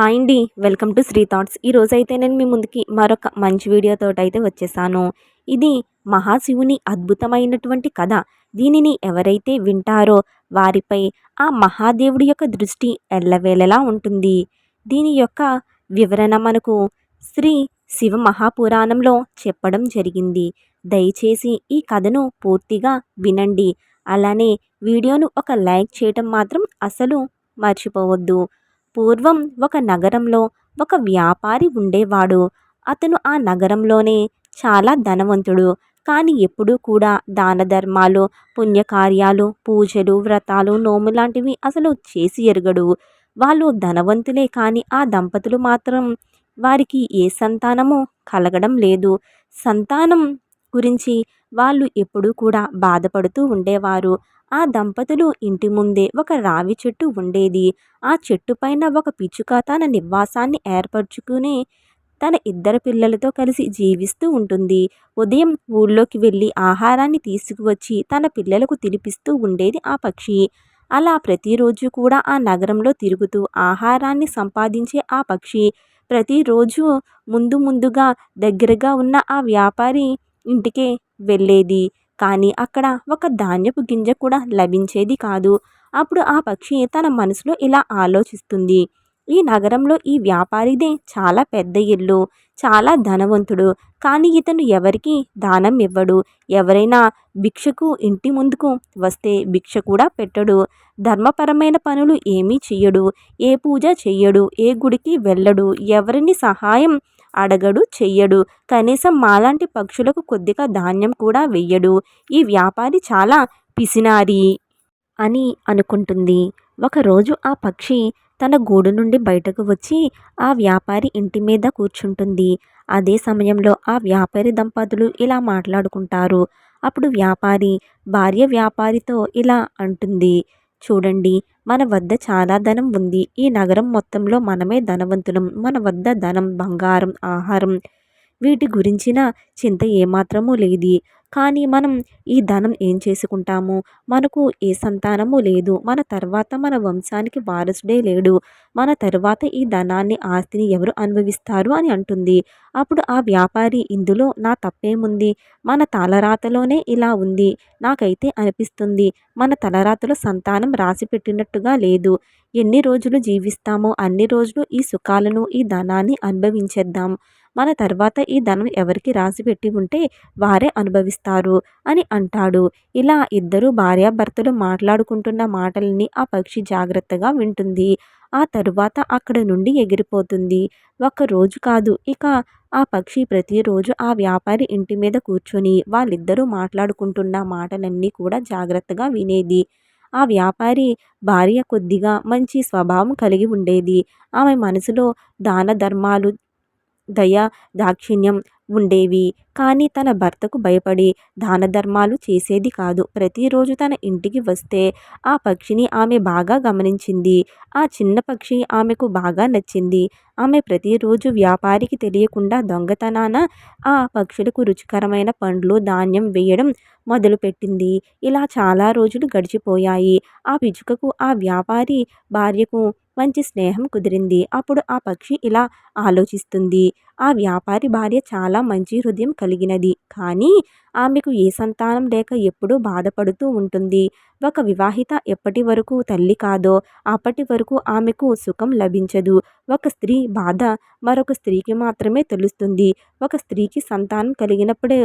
Hi అండి. Welcome to Sri thoughts. ఈరోజు అయితే నేను మీ ముందుకి మరొక మంచి వీడియోతో అయితే వచ్చేసాను. ఇది మహాశివుని అద్భుతమైనటువంటి కథ. దీనిని ఎవరైతే వింటారో వారిపై ఆ మహాదేవుడి యొక్క దృష్టి ఎల్లవేళలా ఉంటుంది. దీని యొక్క వివరణ మనకు శ్రీ శివ మహాపురాణంలో చెప్పడం జరిగింది. దయచేసి ఈ కథను పూర్తిగా వినండి. అలానే వీడియోను ఒక లైక్ చేయటం మాత్రం అసలు మర్చిపోవద్దు. పూర్వం ఒక నగరంలో ఒక వ్యాపారి ఉండేవాడు. అతను ఆ నగరంలోనే చాలా ధనవంతుడు. కానీ ఎప్పుడూ కూడా దాన ధర్మాలు పుణ్యకార్యాలు పూజలు వ్రతాలు నోము లాంటివి అసలు చేసి ఎరగడు. వాళ్ళు ధనవంతులే కానీ ఆ దంపతులు మాత్రం వారికి ఏ సంతానము కలగడం లేదు. సంతానం గురించి వాళ్ళు ఎప్పుడూ కూడా బాధపడుతూ ఉండేవారు. ఆ దంపతులు ఇంటి ముందే ఒక రావి చెట్టు ఉండేది. ఆ చెట్టు పైన ఒక పిచ్చుక తన నివాసాన్ని ఏర్పరచుకుని తన ఇద్దరు పిల్లలతో కలిసి జీవిస్తూ ఉంటుంది. ఉదయం ఊళ్ళోకి వెళ్ళి ఆహారాన్ని తీసుకువచ్చి తన పిల్లలకు తినిపిస్తూ ఉండేది ఆ పక్షి. అలా ప్రతిరోజు కూడా ఆ నగరంలో తిరుగుతూ ఆహారాన్ని సంపాదించే ఆ పక్షి. ప్రతిరోజు ముందు ముందుగా దగ్గరగా ఉన్న ఆ వ్యాపారి ఇంటికే వెళ్ళేది. కానీ అక్కడ ఒక ధాన్యపు గింజ కూడా లభించేది కాదు. అప్పుడు ఆ పక్షి తన మనసులో ఇలా ఆలోచిస్తుంది. ఈ నగరంలో ఈ వ్యాపారిదే చాలా పెద్ద ఇల్లు చాలా ధనవంతుడు. కానీ ఇతను ఎవరికి దానం ఇవ్వడు. ఎవరైనా భిక్షకు ఇంటి ముందుకు వస్తే భిక్ష కూడా పెట్టడు. ధర్మపరమైన పనులు ఏమీ చెయ్యడు. ఏ పూజ చెయ్యడు. ఏ గుడికి వెళ్ళడు. ఎవరిని సహాయం అడగడు చెయ్యడు. కనీసం మాలాంటి పక్షులకు కొద్దిగా ధాన్యం కూడా వెయ్యడు. ఈ వ్యాపారి చాలా పిసినారి అని అనుకుంటుంది. ఒకరోజు ఆ పక్షి తన గూడు నుండి బయటకు వచ్చి ఆ వ్యాపారి ఇంటి మీద కూర్చుంటుంది. అదే సమయంలో ఆ వ్యాపారి దంపతులు ఇలా మాట్లాడుకుంటారు. అప్పుడు వ్యాపారి భార్య వ్యాపారితో ఇలా అంటుంది. చూడండి మన వద్ద చాలా ధనం ఉంది. ఈ నగరం మొత్తంలో మనమే ధనవంతులం. మన వద్ద ధనం బంగారం ఆహారం వీటి గురించిన చింత ఏమాత్రమూ లేదు. కానీ మనం ఈ ధనం ఏం చేసుకుంటాము? మనకు ఏ సంతానము లేదు. మన తర్వాత మన వంశానికి వారసుడే లేడు. మన తర్వాత ఈ ధనాన్ని ఆస్తిని ఎవరు అనుభవిస్తారు అని అంటుంది. అప్పుడు ఆ వ్యాపారి ఇందులో నా తప్పేముంది? మన తలరాతలోనే ఇలా ఉంది. నాకైతే అనిపిస్తుంది. మన తలరాతలో సంతానం రాసి పెట్టినట్టుగా లేదు. ఎన్ని రోజులు జీవిస్తామో అన్ని రోజులు ఈ సుఖాలను ఈ ధనాన్ని అనుభవించేద్దాం. మన తర్వాత ఈ ధనం ఎవరికి రాసిపెట్టి ఉంటే వారే అనుభవిస్తారు అని అంటాడు. ఇలా ఇద్దరు భార్యాభర్తలు మాట్లాడుకుంటున్న మాటల్ని ఆ పక్షి జాగ్రత్తగా వింటుంది. ఆ తరువాత అక్కడ నుండి ఎగిరిపోతుంది. ఒక రోజు కాదు ఇక ఆ పక్షి ప్రతిరోజు ఆ వ్యాపారి ఇంటి మీద కూర్చొని వాళ్ళిద్దరూ మాట్లాడుకుంటున్న మాటలన్నీ కూడా జాగ్రత్తగా వినేది. ఆ వ్యాపారి భార్య కొద్దిగా మంచి స్వభావం కలిగి ఉండేది. ఆమె మనసులో దాన ధర్మాలు దయ దాక్షిణ్యం ఉండేవి. కానీ తన భర్తకు భయపడి దాన ధర్మాలు చేసేది కాదు. ప్రతిరోజు తన ఇంటికి వస్తే ఆ పక్షిని ఆమె బాగా గమనించింది. ఆ చిన్న పక్షి ఆమెకు బాగా నచ్చింది. ఆమె ప్రతిరోజు వ్యాపారికి తెలియకుండా దొంగతనాన ఆ పక్షులకు రుచికరమైన పండ్లు ధాన్యం వేయడం మొదలుపెట్టింది. ఇలా చాలా రోజులు గడిచిపోయాయి. ఆ పిచ్చుకకు ఆ వ్యాపారి భార్యకు మంచి స్నేహం కుదిరింది. అప్పుడు ఆ పక్షి ఇలా ఆలోచిస్తుంది. ఆ వ్యాపారి భార్య చాలా మంచి హృదయం కలిగినది. కానీ ఆమెకు ఏ సంతానం లేక ఎప్పుడూ బాధపడుతూ ఉంటుంది. ఒక వివాహిత ఎప్పటి వరకు తల్లి కాదో అప్పటి వరకు ఆమెకు సుఖం లభించదు. ఒక స్త్రీ బాధ మరొక స్త్రీకి మాత్రమే తెలుస్తుంది. ఒక స్త్రీకి సంతానం కలిగినప్పుడే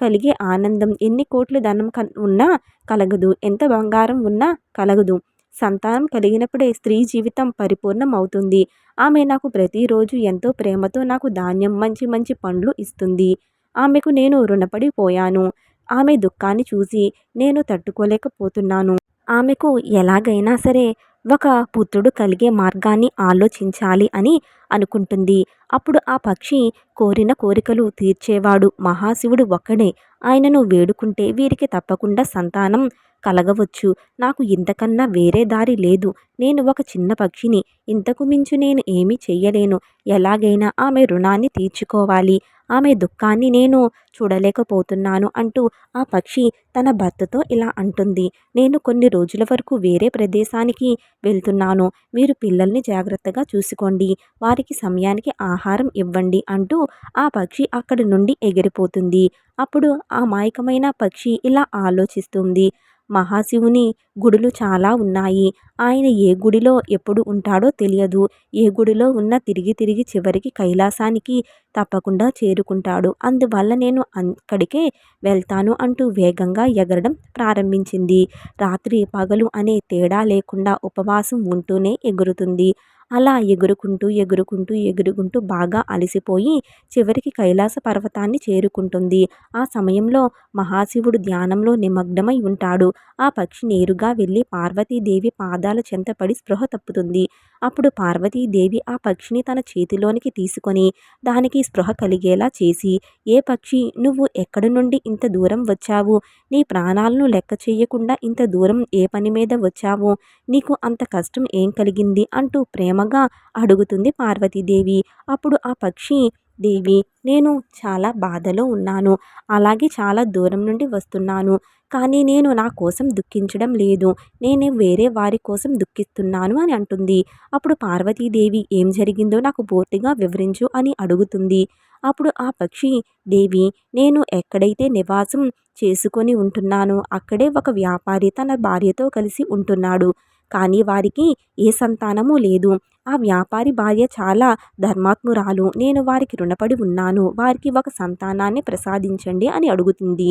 కలిగే ఆనందం ఎన్ని కోట్లు ధనం ఉన్నా కలగదు. ఎంత బంగారం ఉన్నా కలగదు. సంతానం కలిగినప్పుడే స్త్రీ జీవితం పరిపూర్ణం అవుతుంది ఆమె నాకు ప్రతిరోజు ఎంతో ప్రేమతో నాకు ధాన్యం మంచి మంచి పండ్లు ఇస్తుంది. ఆమెకు నేను రుణపడిపోయాను. ఆమె దుఃఖాన్ని చూసి నేను తట్టుకోలేకపోతున్నాను. ఆమెకు ఎలాగైనా సరే ఒక పుత్రుడు కలిగే మార్గాన్ని ఆలోచించాలి అని అనుకుంటుంది. అప్పుడు ఆ పక్షి కోరిన కోరికలు తీర్చేవాడు మహాశివుడు ఒక్కడే. ఆయనను వేడుకుంటే వీరికి తప్పకుండా సంతానం కలగవచ్చు. నాకు ఇంతకన్నా వేరే దారి లేదు. నేను ఒక చిన్న పక్షిని. ఇంతకు మించు నేను ఏమీ చెయ్యలేను. ఎలాగైనా ఆమె రుణాన్ని తీర్చుకోవాలి. ఆమె దుఃఖాన్ని నేను చూడలేకపోతున్నాను అంటూ ఆ పక్షి తన భర్తతో ఇలా అంటుంది. నేను కొన్ని రోజుల వరకు వేరే ప్రదేశానికి వెళ్తున్నాను. మీరు పిల్లల్ని జాగ్రత్తగా చూసుకోండి. వారికి సమయానికి ఆహారం ఇవ్వండి అంటూ ఆ పక్షి అక్కడి నుండి ఎగిరిపోతుంది. అప్పుడు ఆ మాయకమైన పక్షి ఇలా ఆలోచిస్తుంది. మహాశివుని గుడులు చాలా ఉన్నాయి. ఆయన ఏ గుడిలో ఎప్పుడు ఉంటాడో తెలియదు. ఏ గుడిలో ఉన్న తిరిగి తిరిగి చివరికి కైలాసానికి తప్పకుండా చేరుకుంటాడు. అందువల్ల నేను అక్కడికే వెళ్తాను అంటూ వేగంగా ఎగరడం ప్రారంభించింది. రాత్రి పగలు అనే తేడా లేకుండా ఉపవాసం ఉంటూనే ఎగురుతుంది. అలా ఎగురుకుంటూ ఎగురుకుంటూ ఎగురుకుంటూ బాగా అలసిపోయి చివరికి కైలాస పర్వతాన్ని చేరుకుంటుంది. ఆ సమయంలో మహాశివుడు ధ్యానంలో నిమగ్నమై ఉంటాడు. ఆ పక్షి నేరుగా వెళ్ళి పార్వతీదేవి పాదాల చెంతపడి స్పృహ తప్పుతుంది. అప్పుడు పార్వతీదేవి ఆ పక్షిని తన చేతిలోనికి తీసుకొని దానికి స్పృహ కలిగేలా చేసి ఏ పక్షి నువ్వు ఎక్కడి నుండి ఇంత దూరం వచ్చావు? నీ ప్రాణాలను లెక్క చేయకుండా ఇంత దూరం ఏ పని మీద వచ్చావు? నీకు అంత కష్టం ఏం కలిగింది? అంటూ ప్రేమగా అడుగుతుంది పార్వతీదేవి. అప్పుడు ఆ పక్షి దేవి నేను చాలా బాధలో ఉన్నాను. అలాగే చాలా దూరం నుండి వస్తున్నాను. కానీ నేను నా కోసం దుఃఖించడం లేదు. నేను వేరే వారి కోసం దుఃఖిస్తున్నాను అని అంటుంది. అప్పుడు పార్వతీదేవి ఏం జరిగిందో నాకు పూర్తిగా వివరించు అని అడుగుతుంది. అప్పుడు ఆ పక్షి దేవి నేను ఎక్కడైతే నివాసం చేసుకొని ఉంటున్నానో అక్కడే ఒక వ్యాపారి తన భార్యతో కలిసి ఉంటున్నాడు. కానీ వారికి ఏ సంతానము లేదు. ఆ వ్యాపారి భార్య చాలా ధర్మాత్మురాలు. నేను వారికి రుణపడి ఉన్నాను. వారికి ఒక సంతానాన్ని ప్రసాదించండి అని అడుగుతుంది.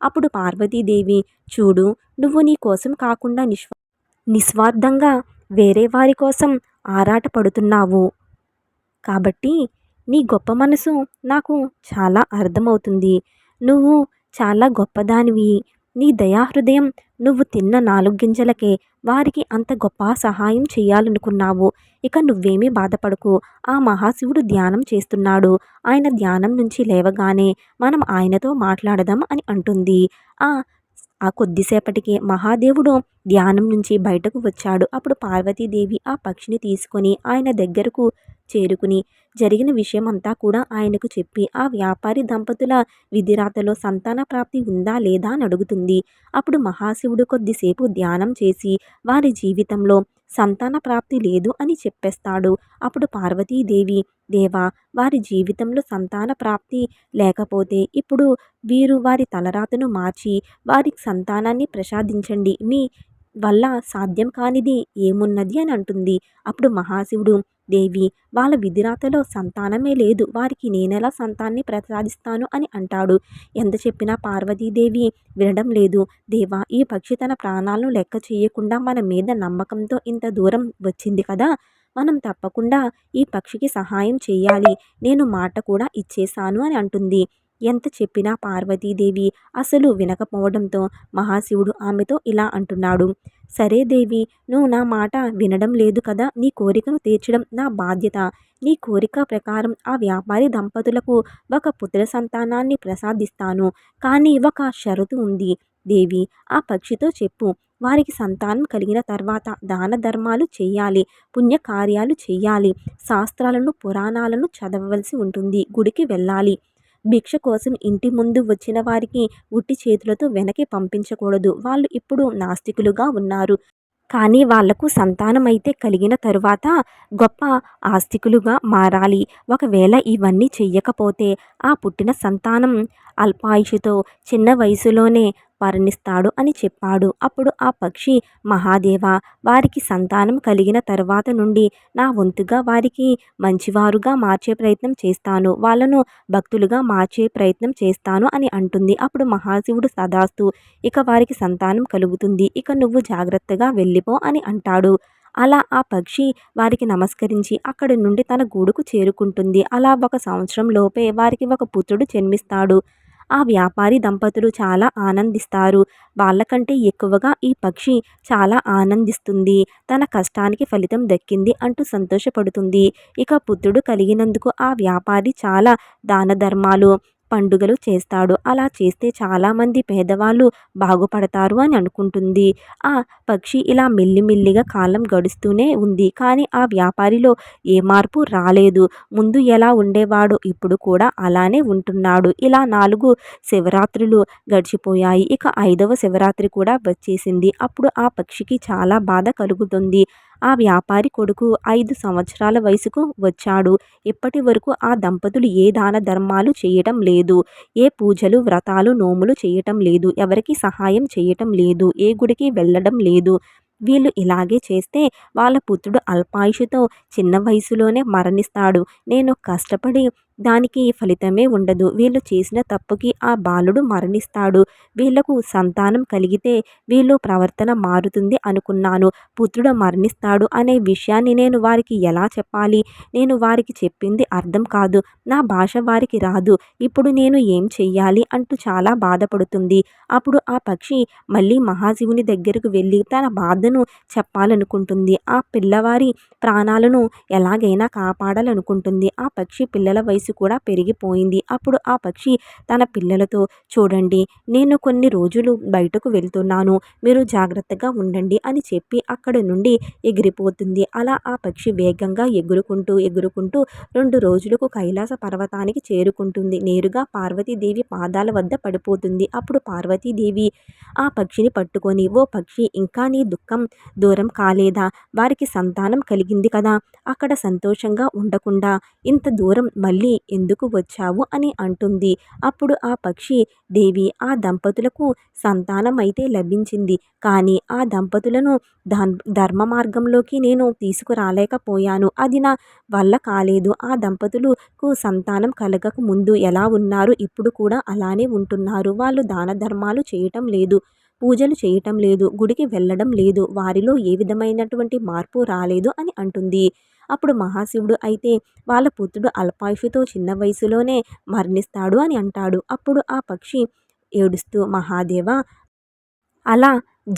అప్పుడు పార్వతీదేవి చూడు నువ్వు నీ కోసం కాకుండా నిస్వ నిస్వార్థంగా వేరే వారి కోసం ఆరాటపడుతున్నావు. కాబట్టి నీ గొప్ప మనసు నాకు చాలా అర్థమవుతుంది. నువ్వు చాలా గొప్పదానివి. నీ దయాహృదయం నువ్వు తిన్న నాలుగు గింజలకే వారికి అంత గొప్ప సహాయం చేయాలనుకున్నావు. ఇక నువ్వేమీ బాధపడకు. ఆ మహాశివుడు ధ్యానం చేస్తున్నాడు. ఆయన ధ్యానం నుంచి లేవగానే మనం ఆయనతో మాట్లాడదాం అని అంటుంది. ఆ ఆ కొద్దిసేపటికి మహాదేవుడు ధ్యానం నుంచి బయటకు వచ్చాడు. అప్పుడు పార్వతీదేవి ఆ పక్షిని తీసుకొని ఆయన దగ్గరకు చేరుకుని జరిగిన విషయం అంతా కూడా ఆయనకు చెప్పి ఆ వ్యాపారి దంపతుల విధిరాతలో సంతాన ప్రాప్తి ఉందా లేదా అని అడుగుతుంది. అప్పుడు మహాశివుడు కొద్దిసేపు ధ్యానం చేసి వారి జీవితంలో సంతాన ప్రాప్తి లేదు అని చెప్పేస్తాడు. అప్పుడు పార్వతీదేవి దేవా వారి జీవితంలో సంతాన ప్రాప్తి లేకపోతే ఇప్పుడు వీరు వారి తలరాతను మార్చి వారికి సంతానాన్ని ప్రసాదించండి. మీ వల్ల సాధ్యం కానిది ఏమున్నది? అని అంటుంది. అప్పుడు మహాశివుడు దేవి వాళ్ళ విధిరాతలో సంతానమే లేదు. వారికి నేనెలా సంతాన్ని ప్రసాదిస్తాను అని అంటాడు. ఎంత చెప్పినా పార్వతీదేవి వినడం లేదు. దేవా ఈ పక్షి తన ప్రాణాలను లెక్క చేయకుండా మన మీద నమ్మకంతో ఇంత దూరం వచ్చింది కదా? మనం తప్పకుండా ఈ పక్షికి సహాయం చేయాలి. నేను మాట కూడా ఇచ్చేశాను అని అంటుంది. ఎంత చెప్పినా పార్వతీదేవి అసలు వినకపోవడంతో మహాశివుడు ఆమెతో ఇలా అంటున్నాడు. సరే దేవి నువ్వు నా మాట వినడం లేదు కదా నీ కోరికను తీర్చడం నా బాధ్యత. నీ కోరిక ప్రకారం ఆ వ్యాపారి దంపతులకు ఒక పుత్ర సంతానాన్ని ప్రసాదిస్తాను. కానీ ఒక షరతు ఉంది. దేవి ఆ పక్షితో చెప్పు. వారికి సంతానం కలిగిన తర్వాత దాన ధర్మాలు చేయాలి పుణ్యకార్యాలు చేయాలి శాస్త్రాలను పురాణాలను చదవవలసి ఉంటుంది గుడికి వెళ్ళాలి. భిక్ష కోసం ఇంటి ముందు వచ్చిన వారికి ఉట్టి చేతులతో వెనక్కి పంపించకూడదు. వాళ్ళు ఇప్పుడు నాస్తికులుగా ఉన్నారు. కానీ వాళ్ళకు సంతానమైతే కలిగిన తరువాత గొప్ప ఆస్తికులుగా మారాలి. ఒకవేళ ఇవన్నీ చెయ్యకపోతే ఆ పుట్టిన సంతానం అల్పాయుషుతో చిన్న వయసులోనే మరణిస్తాడు అని చెప్పాడు. అప్పుడు ఆ పక్షి మహాదేవ వారికి సంతానం కలిగిన తర్వాత నుండి నా వంతుగా వారికి మంచివారుగా మార్చే ప్రయత్నం చేస్తాను. వాళ్ళను భక్తులుగా మార్చే ప్రయత్నం చేస్తాను అని అంటుంది. అప్పుడు మహాశివుడు సదాస్తు ఇక వారికి సంతానం కలుగుతుంది. ఇక నువ్వు జాగ్రత్తగా వెళ్ళిపో అని అంటాడు. అలా ఆ పక్షి వారికి నమస్కరించి అక్కడి నుండి తన గూడుకు చేరుకుంటుంది. అలా ఒక సంవత్సరం లోపే వారికి ఒక పుత్రుడు జన్మిస్తాడు. ఆ వ్యాపారి దంపతులు చాలా ఆనందిస్తారు. వాళ్ళకంటే ఎక్కువగా ఈ పక్షి చాలా ఆనందిస్తుంది. తన కష్టానికి ఫలితం దక్కింది అంటూ సంతోషపడుతుంది. ఇక పుత్రుడు కలిగినందుకు ఆ వ్యాపారి చాలా దాన ధర్మాలు. పండుగలు చేస్తాడు. అలా చేస్తే చాలామంది పేదవాళ్ళు బాగుపడతారు అని అనుకుంటుంది. ఆ పక్షి ఇలా మెల్లిమెల్లిగా కాలం గడుస్తూనే ఉంది. కానీ ఆ వ్యాపారిలో ఏ మార్పు రాలేదు. ముందు ఎలా ఉండేవాడు? ఇప్పుడు కూడా అలానే ఉంటున్నాడు. ఇలా నాలుగు శివరాత్రులు గడిచిపోయాయి. ఇక ఐదవ శివరాత్రి కూడా వచ్చేసింది. అప్పుడు ఆ పక్షికి చాలా బాధ కలుగుతుంది. ఆ వ్యాపారి కొడుకు ఐదు సంవత్సరాల వయసుకు వచ్చాడు. ఇప్పటి వరకు ఆ దంపతులు ఏ దాన ధర్మాలు చేయటం లేదు. ఏ పూజలు వ్రతాలు నోములు చేయటం లేదు. ఎవరికి సహాయం చేయటం లేదు. ఏ గుడికి వెళ్ళడం లేదు. వీళ్ళు ఇలాగే చేస్తే వాళ్ళ పుత్రుడు అల్పాయుషుతో చిన్న వయసులోనే మరణిస్తాడు. నేను కష్టపడి దానికి ఫలితమే ఉండదు. వీళ్ళు చేసిన తప్పుకి ఆ బాలుడు మరణిస్తాడు. వీళ్ళకు సంతానం కలిగితే వీళ్ళు ప్రవర్తన మారుతుంది అనుకున్నాను. పుత్రుడు మరణిస్తాడు అనే విషయాన్ని నేను వారికి ఎలా చెప్పాలి? నేను వారికి చెప్పింది అర్థం కాదు. నా భాష వారికి రాదు. ఇప్పుడు నేను ఏం చెయ్యాలి అంటూ చాలా బాధపడుతుంది. అప్పుడు ఆ పక్షి మళ్ళీ మహాశివుని దగ్గరకు వెళ్ళి తన బాధను చెప్పాలనుకుంటుంది. ఆ పిల్లవారి ప్రాణాలను ఎలాగైనా కాపాడాలనుకుంటుంది. ఆ పక్షి పిల్లల వయసు కూడా పెరిగిపోయింది. అప్పుడు ఆ పక్షి తన పిల్లలతో చూడండి నేను కొన్ని రోజులు బయటకు వెళ్తున్నాను. మీరు జాగ్రత్తగా ఉండండి అని చెప్పి అక్కడ నుండి ఎగిరిపోతుంది. అలా ఆ పక్షి వేగంగా ఎగురుకుంటూ ఎగురుకుంటూ రెండు రోజులకు కైలాస పర్వతానికి చేరుకుంటుంది. నేరుగా పార్వతీదేవి పాదాల వద్ద పడిపోతుంది. అప్పుడు పార్వతీదేవి ఆ పక్షిని పట్టుకొని ఓ పక్షి ఇంకా నీ దుఃఖం దూరం కాలేదా? వారికి సంతానం కలిగింది కదా. అక్కడ సంతోషంగా ఉండకుండా ఇంత దూరం మళ్ళీ ఎందుకు వచ్చావు అని అంటుంది. అప్పుడు ఆ పక్షి దేవి ఆ దంపతులకు సంతానం అయితే లభించింది. కానీ ఆ దంపతులను ధర్మ మార్గంలోకి నేను తీసుకురాలేకపోయాను. అది నా వల్ల కాలేదు. ఆ దంపతులకు సంతానం కలగక ముందు ఎలా ఉన్నారు? ఇప్పుడు కూడా అలానే ఉంటున్నారు. వాళ్ళు దాన ధర్మాలు చేయటం లేదు. పూజలు చేయటం లేదు. గుడికి వెళ్ళడం లేదు. వారిలో ఏ విధమైనటువంటి మార్పు రాలేదు అని అంటుంది. అప్పుడు మహాశివుడు అయితే వాళ్ళ పుత్రుడు అల్పాయుషుతో చిన్న వయసులోనే మరణిస్తాడు అని అంటాడు. అప్పుడు ఆ పక్షి ఏడుస్తూ మహాదేవ అలా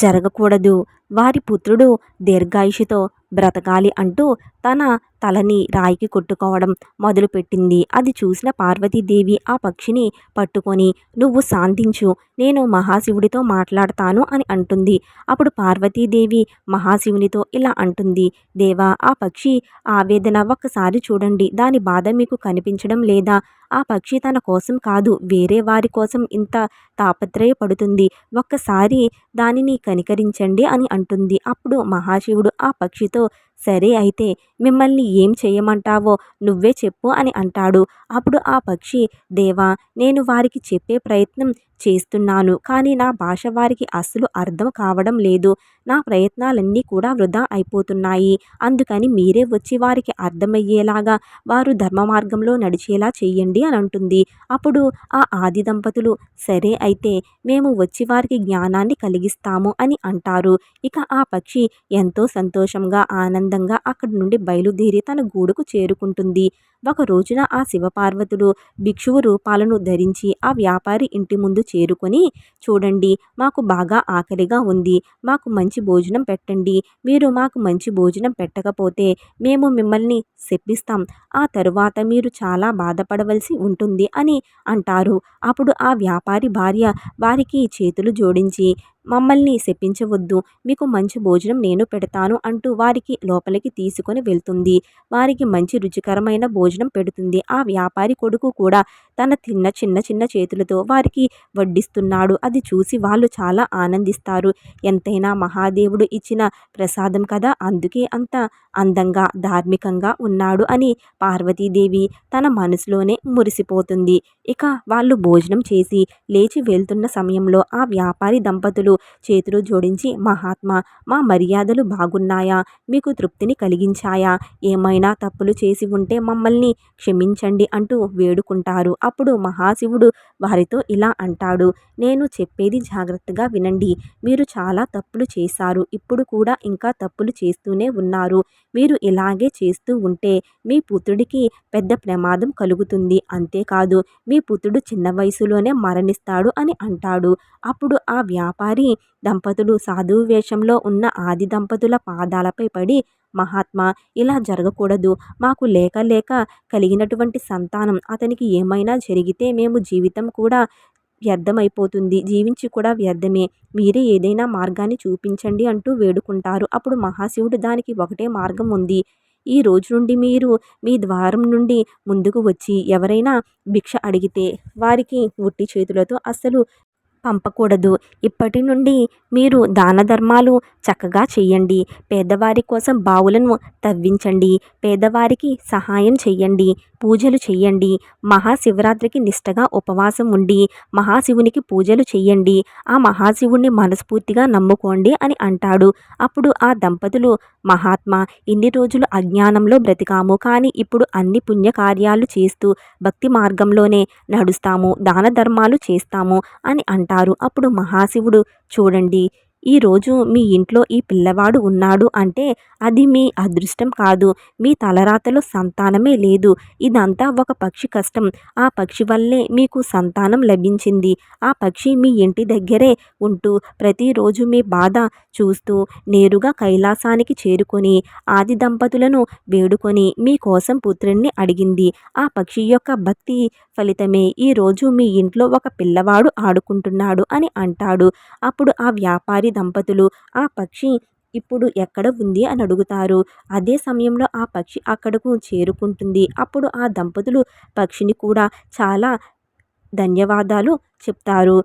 జరగకూడదు. వారి పుత్రుడు దీర్ఘాయుషుతో బ్రతకాలి అంటూ తన తలని రాయికి కొట్టుకోవడం మొదలుపెట్టింది. అది చూసిన పార్వతీదేవి ఆ పక్షిని పట్టుకొని నువ్వు శాంతించు నేను మహాశివుడితో మాట్లాడతాను అని అంటుంది. అప్పుడు పార్వతీదేవి మహాశివునితో ఇలా అంటుంది దేవా ఆ పక్షి ఆవేదన ఒక్కసారి చూడండి. దాని బాధ మీకు కనిపించడం లేదా? ఆ పక్షి తన కోసం కాదు వేరే వారి కోసం ఇంత తాపత్రయపడుతుంది. ఒక్కసారి దానిని కనికరించండి అని అంటుంది. అప్పుడు మహాశివుడు ఆ పక్షితో సరే అయితే మిమ్మల్ని ఏం చేయమంటావో నువ్వే చెప్పు అని అంటాడు. అప్పుడు ఆ పక్షి దేవా నేను వారికి చెప్పే ప్రయత్నం చేస్తున్నాను కానీ నా భాష వారికి అస్సలు అర్థం కావడం లేదు. నా ప్రయత్నాలన్నీ కూడా వృధా అయిపోతున్నాయి. అందుకని మీరే వచ్చి వారికి అర్థమయ్యేలాగా వారు ధర్మ మార్గంలో నడిచేలా చేయండి అని అంటుంది. అప్పుడు ఆ ఆది దంపతులు సరే అయితే మేము వచ్చి వారికి జ్ఞానాన్ని కలిగిస్తాము అని అంటారు. ఇక ఆ పక్షి ఎంతో సంతోషంగా ఆనందంగా అక్కడి నుండి బయలుదేరి తన గూడుకు చేరుకుంటుంది. ఒక రోజున ఆ శివపార్వతులు భిక్షువు రూపాలను ధరించి ఆ వ్యాపారి ఇంటి ముందు చేరుకొని చూడండి మాకు బాగా ఆకలిగా ఉంది. మాకు మంచి భోజనం పెట్టండి. మీరు మాకు మంచి భోజనం పెట్టకపోతే మేము మిమ్మల్ని శప్పిస్తాం ఆ తరువాత మీరు చాలా బాధపడవలసి ఉంటుంది అని అంటారు. అప్పుడు ఆ వ్యాపారి భార్య వారికి చేతులు జోడించి మమ్మల్ని శపించవద్దు. మీకు మంచి భోజనం నేను పెడతాను అంటూ వారికి లోపలికి తీసుకొని వెళ్తుంది. వారికి మంచి రుచికరమైన భోజనం పెడుతుంది. ఆ వ్యాపారి కొడుకు కూడా తన తిన్న చిన్న చిన్న చేతులతో వారికి వడ్డిస్తున్నాడు. అది చూసి వాళ్ళు చాలా ఆనందిస్తారు. ఎంతైనా మహాదేవుడు ఇచ్చిన ప్రసాదం కదా అందుకే అంత అందంగా ధార్మికంగా ఉన్నాడు అని పార్వతీదేవి తన మనసులోనే మురిసిపోతుంది. ఇక వాళ్ళు భోజనం చేసి లేచి వెళ్తున్న సమయంలో ఆ వ్యాపారి దంపతులు చేతులు జోడించి మహాత్మా మా మర్యాదలు బాగున్నాయా? మీకు తృప్తిని కలిగించాయా? ఏమైనా తప్పులు చేసి ఉంటే మమ్మల్ని క్షమించండి అంటూ వేడుకుంటారు. అప్పుడు మహాశివుడు వారితో ఇలా అంటాడు నేను చెప్పేది జాగ్రత్తగా వినండి. మీరు చాలా తప్పులు చేశారు. ఇప్పుడు కూడా ఇంకా తప్పులు చేస్తూనే ఉన్నారు. మీరు ఇలాగే చేస్తూ ఉంటే మీ పుత్రుడికి పెద్ద ప్రమాదం కలుగుతుంది. అంతేకాదు మీ పుత్రుడు చిన్న వయసులోనే మరణిస్తాడు అని అంటాడు. అప్పుడు ఆ వ్యాపారి దంపతులు సాధువు వేషంలో ఉన్న ఆది దంపతుల పాదాలపై పడి మహాత్మా ఇలా జరగకూడదు. మాకు లేక లేక కలిగినటువంటి సంతానం అతనికి ఏమైనా జరిగితే మేము జీవితం కూడా వ్యర్థమైపోతుంది. జీవించి కూడా వ్యర్థమే. మీరే ఏదైనా మార్గాన్ని చూపించండి అంటూ వేడుకుంటారు. అప్పుడు మహాశివుడు దానికి ఒకటే మార్గం ఉంది. ఈ రోజు నుండి మీరు మీ ద్వారం నుండి ముందుకు వచ్చి ఎవరైనా భిక్ష అడిగితే వారికి ఉట్టి చేతులతో అస్సలు పంపకూడదు. ఇప్పటి నుండి మీరు దాన ధర్మాలు చక్కగా చేయండి. పేదవారి కోసం బావులను తవ్వించండి. పేదవారికి సహాయం చేయండి. పూజలు చెయ్యండి. మహాశివరాత్రికి నిష్టగా ఉపవాసం ఉండి మహాశివునికి పూజలు చెయ్యండి. ఆ మహాశివుణ్ణి మనస్ఫూర్తిగా నమ్ముకోండి అని అంటాడు. అప్పుడు ఆ దంపతులు మహాత్మా ఇన్ని రోజులు అజ్ఞానంలో బ్రతికాము కానీ ఇప్పుడు అన్ని పుణ్యకార్యాలు చేస్తూ భక్తి మార్గంలోనే నడుస్తాము దాన ధర్మాలు చేస్తాము అని అంటారు. అప్పుడు మహాశివుడు చూడండి ఈరోజు మీ ఇంట్లో ఈ పిల్లవాడు ఉన్నాడు అంటే అది మీ అదృష్టం కాదు. మీ తలరాతలో సంతానమే లేదు. ఇదంతా ఒక పక్షి కష్టం. ఆ పక్షి వల్లే మీకు సంతానం లభించింది. ఆ పక్షి మీ ఇంటి దగ్గరే ఉంటూ ప్రతిరోజు మీ బాధ చూస్తూ నేరుగా కైలాసానికి చేరుకొని ఆది దంపతులను వేడుకొని మీకోసం పుత్రుణ్ణి అడిగింది. ఆ పక్షి యొక్క భక్తి ఫలితమే. ఈరోజు మీ ఇంట్లో ఒక పిల్లవాడు ఆడుకుంటున్నాడు అని అంటాడు. అప్పుడు ఆ వ్యాపారి దంపతులు ఆ పక్షి ఇప్పుడు ఎక్కడ ఉంది? అని అడుగుతారు. అదే సమయంలో ఆ పక్షి అక్కడకు చేరుకుంటుంది. అప్పుడు ఆ దంపతులు పక్షిని కూడా చాలా ధన్యవాదాలు చెప్తారు.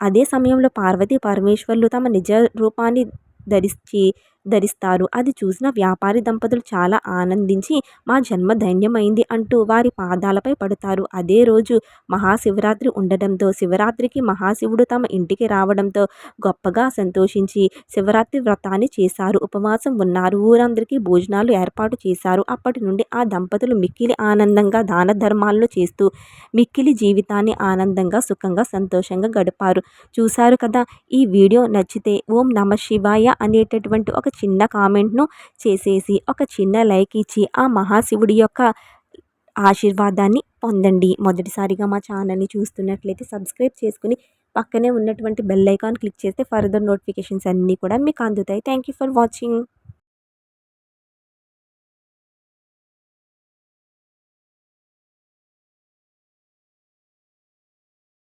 అదే సమయంలో పార్వతీ పరమేశ్వర్లు తమ నిజ రూపాన్ని ధరించి ధరిస్తారు. అది చూసిన వ్యాపారి దంపతులు చాలా ఆనందించి మా జన్మ ధన్యమైంది అంటూ వారి పాదాలపై పడతారు. అదే రోజు మహాశివరాత్రి ఉండడంతో శివరాత్రికి మహాశివుడు తమ ఇంటికి రావడంతో గొప్పగా సంతోషించి శివరాత్రి వ్రతాన్ని చేశారు. ఉపవాసం ఉన్నారు. ఊరందరికీ భోజనాలు ఏర్పాటు చేశారు. అప్పటి నుండి ఆ దంపతులు మిక్కిలి ఆనందంగా దాన ధర్మాలను చేస్తూ మిక్కిలి జీవితాన్ని ఆనందంగా సుఖంగా సంతోషంగా గడిపారు. చూశారు కదా ఈ వీడియో నచ్చితే ఓం నమ శివాయ అనేటటువంటి ఒక చిన్న కామెంట్ను చేసేసి ఒక చిన్న లైక్ ఇచ్చి ఆ మహాశివుడి యొక్క ఆశీర్వాదాన్ని పొందండి. మొదటిసారిగా మా ఛానల్ని చూస్తున్నట్లయితే సబ్స్క్రైబ్ చేసుకుని పక్కనే ఉన్నటువంటి బెల్ ఐకాన్ క్లిక్ చేస్తే ఫర్దర్ నోటిఫికేషన్స్ అన్నీ కూడా మీకు అందుతాయి. Thank you for watching.